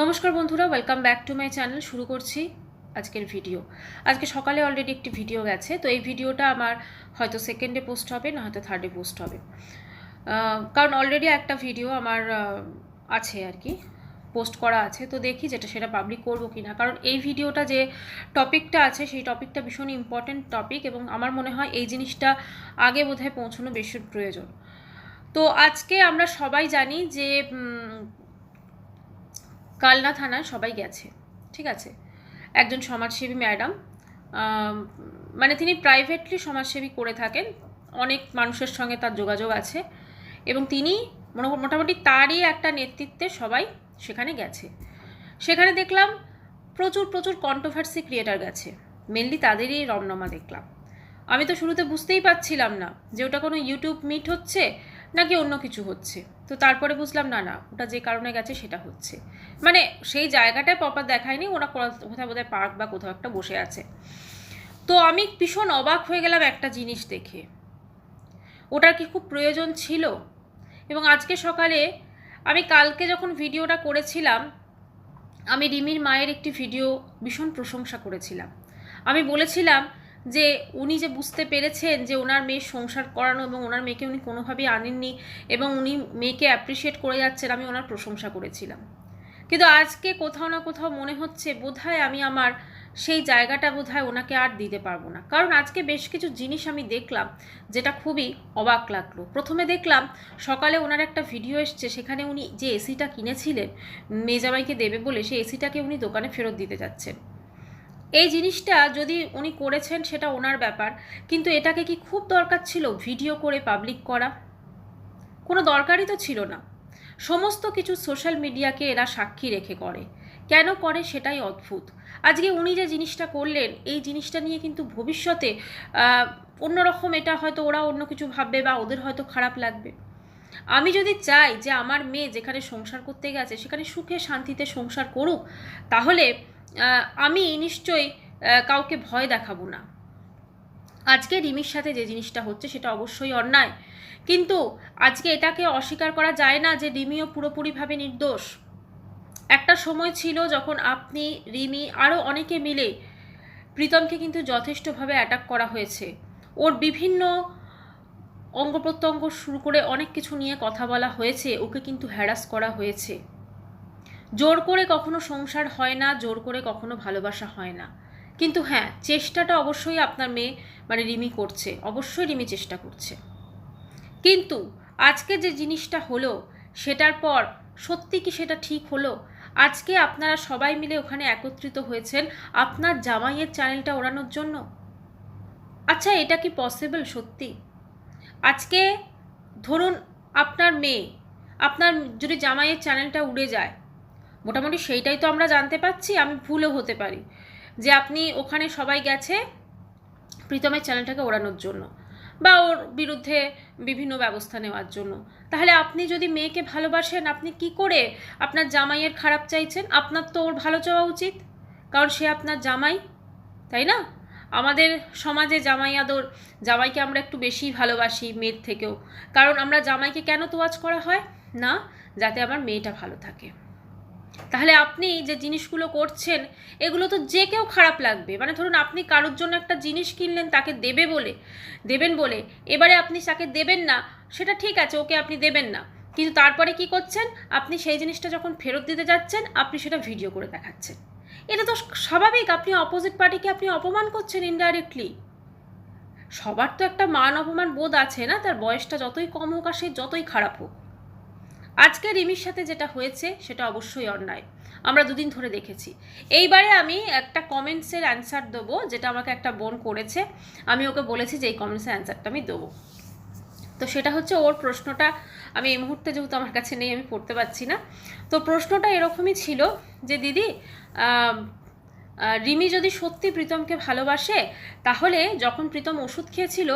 নমস্কার বন্ধুরা welcome back to my channel শুরু করছি আজকের ভিডিও আজকে সকালে অলরেডি একটি ভিডিও গেছে, তো এই ভিডিওটা আমার হয়তো সেকেন্ডে পোস্ট হবে, না হয়তো থার্ডে পোস্ট হবে। কারণ অলরেডি একটা ভিডিও আমার আছে আর কি পোস্ট করা আছে, তো দেখি যেটা সেটা পাবলিক করব কি না কারণ এই ভিডিওটা যে টপিকটা আছে, সেই টপিকটা ভীষণ ইম্পর্ট্যান্ট টপিক এবং আমার মনে হয় এই জিনিসটা আগে বোধহয় পৌঁছানো বেশি প্রয়োজন। তো আজকে আমরা সবাই জানি যে কালনা থানায় সবাই গেছে, ঠিক আছে? একজন সমাজসেবী ম্যাডাম মানে তিনি প্রাইভেটলি সমাজসেবী করে থাকেন, অনেক মানুষের সঙ্গে তার যোগাযোগ আছে এবং তিনি মোটামুটি তারই একটা নেতৃত্বে সবাই সেখানে গেছে। সেখানে দেখলাম প্রচুর প্রচুর কন্ট্রোভার্সি ক্রিয়েটার গেছে মেনলি তাদেরই রমনমা দেখলাম। আমি তো শুরুতে বুঝতেই পারছিলাম না যে ওটা কোনো ইউটিউব মিট হচ্ছে নাকি অন্য কিছু হচ্ছে? তো তারপরে বুঝলাম, না না, ওটা যে কারণে গেছে সেটা হচ্ছে। মানে সেই জায়গাটায় প্রপার দেখায়নি, ওরা কোথা- কোথাও বোধহয় পার্ক বা কোথাও একটা বসে আছে। তো আমি ভীষণ অবাক হয়ে গেলাম একটা জিনিস দেখে। ওটার কি খুব প্রয়োজন ছিল? এবং আজকে সকালে আমি কালকে যখন ভিডিওটা করেছিলাম, আমি রিমির মায়ের একটি ভিডিও ভীষণ প্রশংসা করেছিলাম। আমি বলেছিলাম যে উনি যে বুঝতে পেরেছেন যে ওনার মেয়ে সংসার করানো এবং ওনার মেয়েকে উনি কোনোভাবেই আনেননি এবং উনি মেয়েকে অ্যাপ্রিসিয়েট করে যাচ্ছেন, আমি ওনার প্রশংসা করেছিলাম। কিন্তু আজকে কোথাও না কোথাও মনে হচ্ছে বোধহয় আমি আমার সেই জায়গাটা বোধহয় ওনাকে আর দিতে পারব না। কারণ আজকে বেশ কিছু জিনিস আমি দেখলাম যেটা খুবই অবাক লাগল। প্রথমে দেখলাম সকালে ওনার একটা ভিডিও এসছে, সেখানে উনি যে এসিটা কিনেছিলেন মেজামাইকে দেবে বলে সেই এসিটাকে উনি দোকানে ফেরত দিতে যাচ্ছেন। এই জিনিসটা যদি উনি করেছেন সেটা ওনার ব্যাপার, কিন্তু এটাকে কি খুব দরকার ছিল ভিডিও করে পাবলিক করা? কোনো দরকারই তো ছিল না। সমস্ত কিছু সোশ্যাল মিডিয়াকে এরা সাক্ষী রেখে করে। কেন করে সেটাই অদ্ভুত। আজকে উনি যে জিনিসটা করলেন, এই জিনিসটা নিয়ে কিন্তু ভবিষ্যতে অন্যরকম এটা হয়তো ওরা অন্য কিছু ভাববে বা ওদের হয়তো খারাপ লাগবে। আমি যদি চাই যে আমার মেয়ে যেখানে সংসার করতে গেছে, সেখানে সুখে শান্তিতে সংসার করুক, তাহলে আমি নিশ্চয়ই কাউকে ভয় দেখাবো না। আজকে রিমির সাথে যে জিনিসটা হচ্ছে সেটা অবশ্যই অন্যায়। কিন্তু আজকে এটাকে অস্বীকার করা যায় না যে রিমিও পুরোপুরিভাবে নির্দোষ। একটা সময় ছিল যখন আপনি, রিমি আরও অনেকে মিলে প্রীতমকে কিন্তু যথেষ্টভাবে অ্যাটাক করা হয়েছে। ওর বিভিন্ন অঙ্গ প্রত্যঙ্গ শুরু করে অনেক কিছু নিয়ে কথা বলা হয়েছে, ওকে কিন্তু হ্যারাস করা হয়েছে। জোর করে কখনো সংসার হয় না, জোর করে কখনো ভালোবাসা হয় না। কিন্তু হ্যাঁ চেষ্টাটা অবশ্যই আপনার মেয়ে মানে রিমি করছে। অবশ্যই রিমি চেষ্টা করছে। কিন্তু আজকে যে জিনিসটা হলো, সেটার পর সত্যি কি সেটা ঠিক হলো? আজকে আপনারা সবাই মিলে ওখানে একত্রিত হয়েছেন আপনার জামাইয়ের চ্যানেলটা ওড়ানোর জন্য? আচ্ছা এটা কি পসিবল সত্যি? আজকে ধরুন আপনার মেয়ে, আপনার যদি জামাইয়ের চ্যানেলটা উড়ে যায় মোটামুটি সেইটাই তো আমরা জানতে পাচ্ছি আমি ভুলও হতে পারি। যে আপনি ওখানে সবাই গেছে প্রীতমের চ্যানেলটাকে ওড়ানোর জন্য বা ওর বিরুদ্ধে বিভিন্ন ব্যবস্থা নেওয়ার জন্য। তাহলে আপনি যদি মেয়েকে ভালোবাসেন, আপনি কি করে আপনার জামাইয়ের খারাপ চাইছেন? আপনার তো ওর ভালো চাওয়া উচিত, কারণ সে আপনার জামাই, তাই না? আমাদের সমাজে জামাই আদর, জামাইকে আমরা একটু বেশি ভালোবাসি মেয়ের থেকেও। কারণ আমরা জামাইকে কেন তোয়াজ করা হয়? না, যাতে আমার মেয়েটা ভালো থাকে। তাহলে আপনি যে জিনিসগুলো করছেন, এগুলো তো যে কেউ খারাপ লাগবে। মানে ধরুন আপনি কারোর জন্য একটা জিনিস কিনলেন, তাকে দেবে বলে, দেবেন বলে, এবারে আপনি তাকে দেবেন না, সেটা ঠিক আছে, ওকে আপনি দেবেন না। কিন্তু তারপরে কি করছেন? আপনি সেই জিনিসটা যখন ফেরত দিতে যাচ্ছেন, আপনি সেটা ভিডিও করে দেখাচ্ছেন। এটা তো স্বাভাবিক, আপনি অপোজিট পার্টিকে আপনি অপমান করছেন ইনডাইরেক্টলি সবার তো একটা মান অপমান বোধ আছে না? তার বয়সটা যতই কম হোক আর সে যতই খারাপ হোক। আজকে রিমির সাথে যেটা হয়েছে সেটা অবশ্যই অন্যায়। আমরা দুদিন ধরে দেখেছি। এইবারে আমি একটা কমেন্টসের অ্যান্সার দেবো, যেটা আমাকে একটা বোন করেছে। আমি ওকে বলেছি যে এই কমেন্টসের অ্যান্সারটা আমি দেবো। তো সেটা হচ্ছে ওর প্রশ্নটা, আমি এই মুহূর্তে যেহেতু আমার কাছে নেই, আমি পড়তে পারছি না। তো প্রশ্নটা এরকমই ছিল যে, দিদি রিমি যদি সত্যি প্রীতমকে ভালোবাসে, তাহলে যখন প্রীতম ওষুধ খেয়েছিল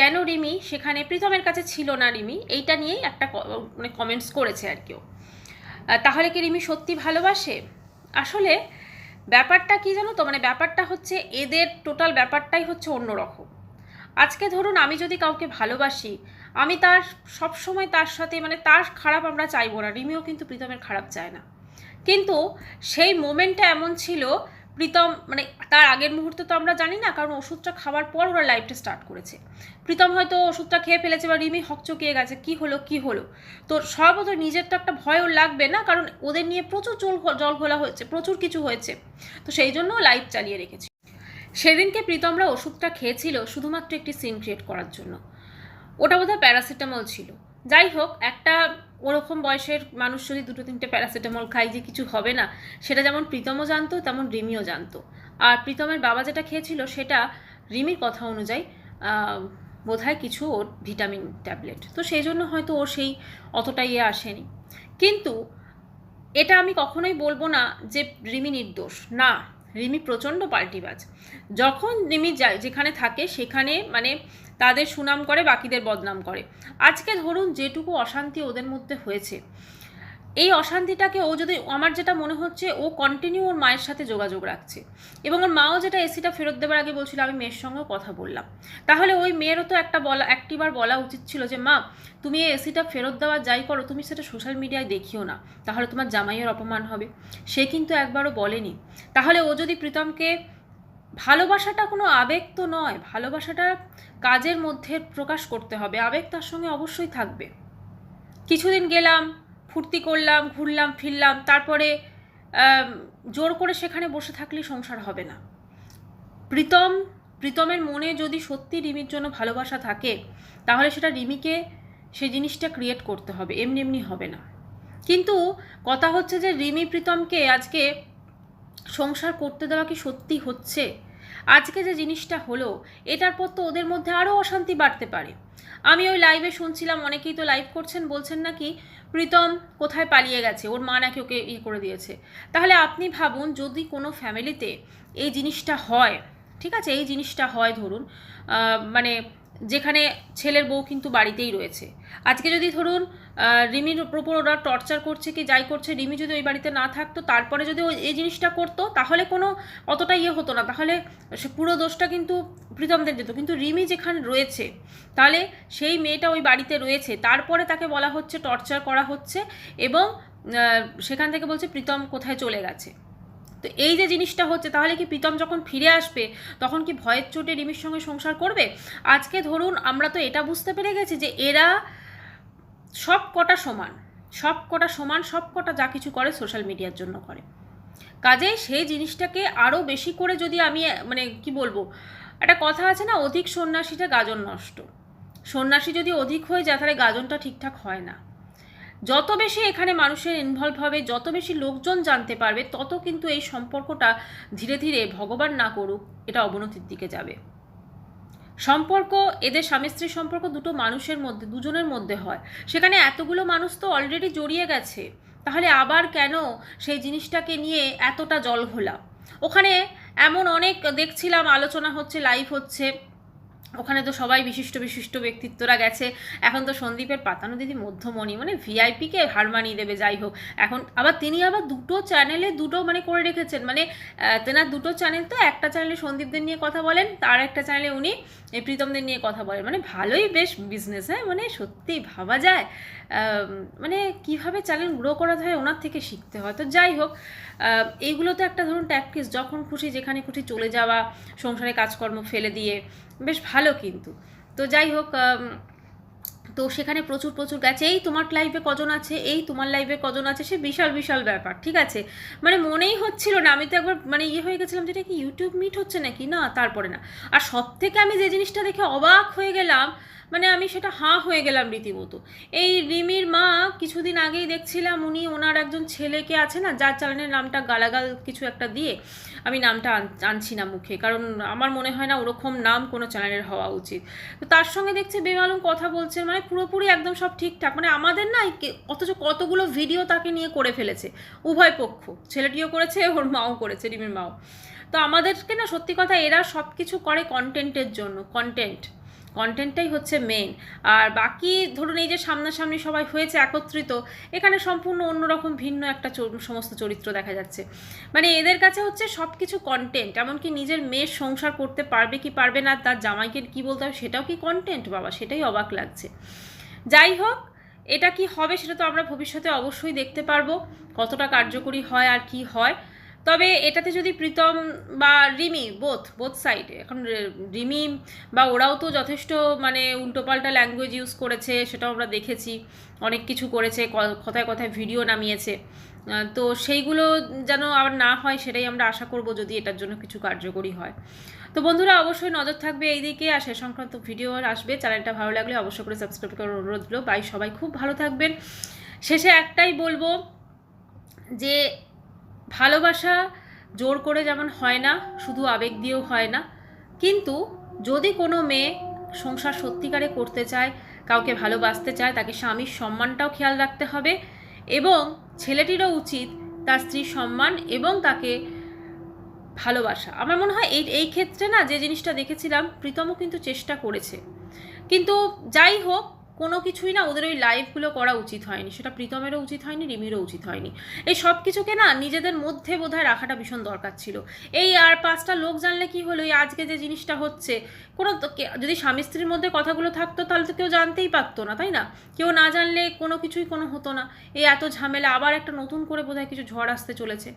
কেন রিমি? সেখানে প্রীতমের কাছে ছিল না রিমি। এইটা নিয়েই একটা মানে কমেন্টস করেছে আর কেউ তাহলে কি রিমি সত্যি ভালোবাসে? আসলে ব্যাপারটা কি জানো তো? মানে ব্যাপারটা হচ্ছে এদের টোটাল ব্যাপারটাই হচ্ছে অন্যরকম। আজকে ধরুন আমি যদি কাউকে ভালোবাসি, আমি তার সব সময় তার সাথে মানে তার খারাপ আমরা চাইব না। রিমিও কিন্তু প্রীতমের খারাপ চায় না। কিন্তু সেই মোমেন্টটা এমন ছিল প্রীতম মানে তার আগের মুহূর্তে তো আমরা জানি না, কারণ ওষুধটা খাওয়ার পর ওরা লাইফটা স্টার্ট করেছে। প্রীতম হয়তো ওষুধটা খেয়ে ফেলেছে বা রিমি হকচকিয়ে গেছে, কি হলো কি হলো? তো সর্বত নিজের তো একটা ভয়ও লাগবে না, কারণ ওদের নিয়ে প্রচুর জল জল ঘোলা হয়েছে, প্রচুর কিছু হয়েছে। তো সেই জন্য লাইফ চালিয়ে রেখেছে। সেদিনকে প্রীতমরা ওষুধটা খেয়েছিল শুধুমাত্র একটি সিন ক্রিয়েট করার জন্য। ওটা বোধহয় প্যারাসিটামল ছিল। যাই হোক, একটা ওরকম বয়সের মানুষ যদি দুটো তিনটে প্যারাসিটামল খায় যে কিছু হবে না, সেটা যেমন প্রীতমও জানতো, তেমন রিমিও জানতো। আর প্রীতমের বাবা যেটা খেয়েছিল সেটা রিমির কথা অনুযায়ী বোধহয় কিছু ওর ভিটামিন ট্যাবলেট। তো সেই জন্য হয়তো ওর সেই অতটা ইয়ে আসেনি। কিন্তু এটা আমি কখনোই বলব না যে রিমি নির্দোষ। না, রিমি প্রচণ্ড পাল্টিবাজ। যখন রিমি যায়, যেখানে থাকে, সেখানে মানে তাদের সুনাম করে, বাকিদের বদনাম করে। আজকে ধরুন যেটুকু অশান্তি ওদের মধ্যে হয়েছে। এই অশান্তিটাকে ও যদি, আমার যেটা মনে হচ্ছে, ও কন্টিনিউ ওর মায়ের সাথে যোগাযোগ রাখছে। এবং ওর মাও যেটা এসিটা ফেরত দেবার আগে বলছিল, আমি মেয়ের সঙ্গেও কথা বললাম। তাহলে ওই মেয়েরও তো একটা বলা, একটিবার বলা উচিত ছিল যে, মা, তুমি এই এসিটা ফেরত দেওয়া যাই করো, তুমি সেটা সোশ্যাল মিডিয়ায় দেখিও না। তাহলে তোমার জামাইয়ের অপমান হবে। সে কিন্তু একবারও বলেনি। তাহলে ও যদি প্রীতমকে ভালোবাসাটা কোনো আবেগ তো নয়, ভালোবাসাটা কাজের মধ্যে প্রকাশ করতে হবে, আবেগ তার সঙ্গে অবশ্যই থাকবে। কিছুদিন গেলাম, ফুর্তি করলাম, ঘুরলাম, ফিরলাম, তারপরে জোর করে সেখানে বসে থাকলে সংসার হবে না। প্রীতম, প্রীতমের মনে যদি সত্যি রিমির জন্য ভালোবাসা থাকে, তাহলে সেটা রিমিকে সেই জিনিসটা ক্রিয়েট করতে হবে, এমনি এমনি হবে না। কিন্তু কথা হচ্ছে যে রিমি প্রীতমকে আজকে সংসার করতে দেওয়া কি সত্যি হচ্ছে? আজকে যে জিনিসটা হলো, এটার পর তো ওদের মধ্যে আরও অশান্তি বাড়তে পারে। আমি ওই লাইভে শুনছিলাম, অনেকেই তো লাইভ করছেন, বলছেন নাকি, প্রীতম, কোথায় পালিয়ে গেছে? ওর মা নাকি ওকে ইয়ে করে দিয়েছে। তাহলে আপনি ভাবুন, যদি কোনো ফ্যামিলিতে এই জিনিসটা হয়, ঠিক আছে? এই জিনিসটা হয়, ধরুন মানে যেখানে ছেলের বউ কিন্তু বাড়িতেই রয়েছে। আজকে যদি ধরুন রিমির ওপর ওরা টর্চার করছে কি যাই করছে, রিমি যদি ওই বাড়িতে না থাকতো, তারপরে যদি ওই, এই জিনিসটা করতো, তাহলে কোনো অতটা ইয়ে হতো না। তাহলে সে পুরো দোষটা কিন্তু প্রীতমদের যেত কিন্তু রিমি যেখানে রয়েছে, তাহলে সেই মেয়েটা ওই বাড়িতে রয়েছে। তারপরে তাকে বলা হচ্ছে, টর্চার করা হচ্ছে এবং সেখান থেকে বলছে, প্রীতম কোথায় চলে গেছে। তো এই যে জিনিসটা হচ্ছে, তাহলে কি প্রীতম যখন ফিরে আসবে, তখন কি ভয়ের চোটে রিমির সঙ্গে সংসার করবে? আজকে ধরুন আমরা তো এটা বুঝতে পেরে গেছি যে এরা সব কটা সমান, সব কটা সমান, সব কটা যা কিছু করে সোশ্যাল মিডিয়ার জন্য করে। কাজে সেই জিনিসটাকে আরও বেশি করে যদি আমি মানে কি বলব, একটা কথা আছে না, অধিক সন্ন্যাসীটা গাজন নষ্ট। সন্ন্যাসী যদি অধিক হয়ে যায়, তাহলে গাজনটা ঠিকঠাক হয় না। যত বেশি এখানে মানুষের ইনভলভ হবে, যত বেশি লোকজন জানতে পারবে, তত কিন্তু এই সম্পর্কটা ধীরে ধীরে ভগবান না করুক, এটা অবনতির দিকে যাবে। সম্পর্ক, এদের স্বামী স্ত্রীর সম্পর্ক দুটো মানুষের মধ্যে, দুজনের মধ্যে হয়। সেখানে এতগুলো মানুষ তো অলরেডি জড়িয়ে গেছে। তাহলে আবার কেন সেই জিনিসটাকে নিয়ে এতটা জল ঘোলা? ওখানে এমন অনেক দেখছিলাম, আলোচনা হচ্ছে লাইভ হচ্ছে। ওখানে তো সবাই বিশিষ্ট বিশিষ্ট ব্যক্তিত্বরা গেছে। এখন তো সন্দীপের পাতানো দিদি মধ্যমণি মানে ভিআইপিকে হার মানিয়ে দেবে, যাই হোক। এখন আবার তিনি আবার দুটো চ্যানেলে দুটো মানে করে রেখেছেন। মানে তেনার দুটো চ্যানেল তো একটা চ্যানেলে সন্দীপদের নিয়ে কথা বলেন, তার একটা চ্যানেলে উনি এই প্রীতমদের নিয়ে কথা বলে। মানে ভালোই বেশ বিজনেস হ্যাঁ? মানে সত্যি ভাবা যায় মানে কীভাবে চ্যানেল গ্রো করা হয় ওনার থেকে শিখতে হয়। তো যাই হোক এইগুলো তো একটা ধরুন ট্যাকটিস যখন খুশি যেখানে খুশি চলে যাওয়া, সংসারে কাজকর্ম ফেলে দিয়ে, বেশ ভালো কিন্তু। তো যাই হোক তো সেখানে প্রচুর প্রচুর গেছে। এই তোমার লাইভে কজন আছে? এই তোমার লাইভে কজন আছে? সে বিশাল বিশাল ব্যাপার, ঠিক আছে? মানে মনেই হচ্ছিল না। আমি তো একবার মানে ইয়ে হয়ে গেছিলাম যেটা কি ইউটিউব মিট হচ্ছে নাকি? না, তারপরে না। আর সব থেকে আমি যে জিনিসটা দেখে অবাক হয়ে গেলাম মানে আমি সেটা হাঁ হয়ে গেলাম রীতিমতো। এই রিমির মা কিছুদিন আগেই দেখছিলাম উনি ওনার একজন ছেলেকে আছে না, যার চ্যানেলের নামটা গালাগাল কিছু একটা দিয়ে আমি নামটা আনছি না মুখে। কারণ আমার মনে হয় না ওরকম নাম কোনো চ্যানেলের হওয়া উচিত। তো তার সঙ্গে দেখছে বেমালুম কথা বলছে মানে পুরোপুরি একদম সব ঠিকঠাক। মানে আমাদের না অথচ কতগুলো ভিডিও তাকে নিয়ে করে ফেলেছে। উভয় পক্ষ। ছেলেটিও করেছে, ওর মাও করেছে, রিমির মাও। তো আমাদেরকে না সত্যি কথা এরা সব কিছু করে কন্টেন্টের জন্য কন্টেন্ট কন্টেন্টটাই হচ্ছে মেন আর বাকি ধরুন এই যে সামনাসামনি সবাই হয়েছে একত্রিত, এখানে সম্পূর্ণ অন্যরকম ভিন্ন একটা সমস্ত চরিত্র দেখা যাচ্ছে। মানে এদের কাছে হচ্ছে সব কিছু কন্টেন্ট এমনকি নিজের মেয়ের সংসার করতে পারবে কি পারবে না, তার জামাইকে কি বলতে হবে সেটাও কি কন্টেন্ট বাবা? সেটাই অবাক লাগছে। যাই হোক, এটা কি হবে সেটা তো আমরা ভবিষ্যতে অবশ্যই দেখতে পারব, কতটা কার্যকরী হয় আর কি হয়। তবে এটাতে যদি প্রীতম বা রিমি বোথ বোথ সাইড এখন রিমি বা ওরাও তো যথেষ্ট মানে উল্টোপাল্টা ল্যাঙ্গুয়েজ ইউজ করেছে, সেটাও আমরা দেখেছি, অনেক কিছু করেছে কথায় কথায় ভিডিও নামিয়েছে। তো সেইগুলো যেন আবার না হয়, সেটাই আমরা আশা করব যদি এটার জন্য কিছু কার্যকরী হয়। তো বন্ধুরা, অবশ্যই নজর থাকবে এই দিকে আর সে সংক্রান্ত ভিডিও আসবে। চ্যানেলটা ভালো লাগলে অবশ্যই করে সাবস্ক্রাইব করার অনুরোধ রইল। বাই সবাই। খুব ভালো থাকবেন। শেষে একটাই বলব যে ভালোবাসা জোর করে যেমন হয় না, শুধু আবেগ দিয়েও হয় না। কিন্তু যদি কোনো মেয়ে সংসার সত্যিকারে করতে চায়, কাউকে ভালোবাসতে চায়, তাকে স্বামীর সম্মানটাও খেয়াল রাখতে হবে এবং ছেলেটিরও উচিত তার স্ত্রীর সম্মান এবং তাকে ভালোবাসা। আমার মনে হয় এই এই ক্ষেত্রে না যে জিনিসটা দেখেছিলাম, প্রীতমও কিন্তু চেষ্টা করেছে। কিন্তু যাই হোক কোনো কিছুই না ওদের ওই লাইভগুলো করা উচিত হয়নি। সেটা প্রীতমেরও উচিত হয়নি, রিমিরও উচিত হয়নি। এই সব কিছুকে না নিজেদের মধ্যে বোধহয় রাখাটা ভীষণ দরকার ছিল। এই আর পাঁচটা লোক জানলে কি হলো? এই আজকে যে জিনিসটা হচ্ছে, কোনো যদি স্বামী স্ত্রীর মধ্যে কথাগুলো থাকতো তাহলে তো কেউ জানতেই পারতো না, তাই না? কেউ না জানলে কোনো কিছুই কোনো হতো না। এই এত ঝামেলা, আবার একটা নতুন করে বোধহয় কিছু ঝড় আসতে চলেছে।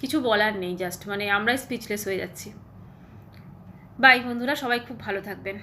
কিছু বলার নেই জাস্ট মানে আমরাই স্পিচলেস হয়ে যাচ্ছি। বাই বন্ধুরা, সবাই খুব ভালো থাকবেন।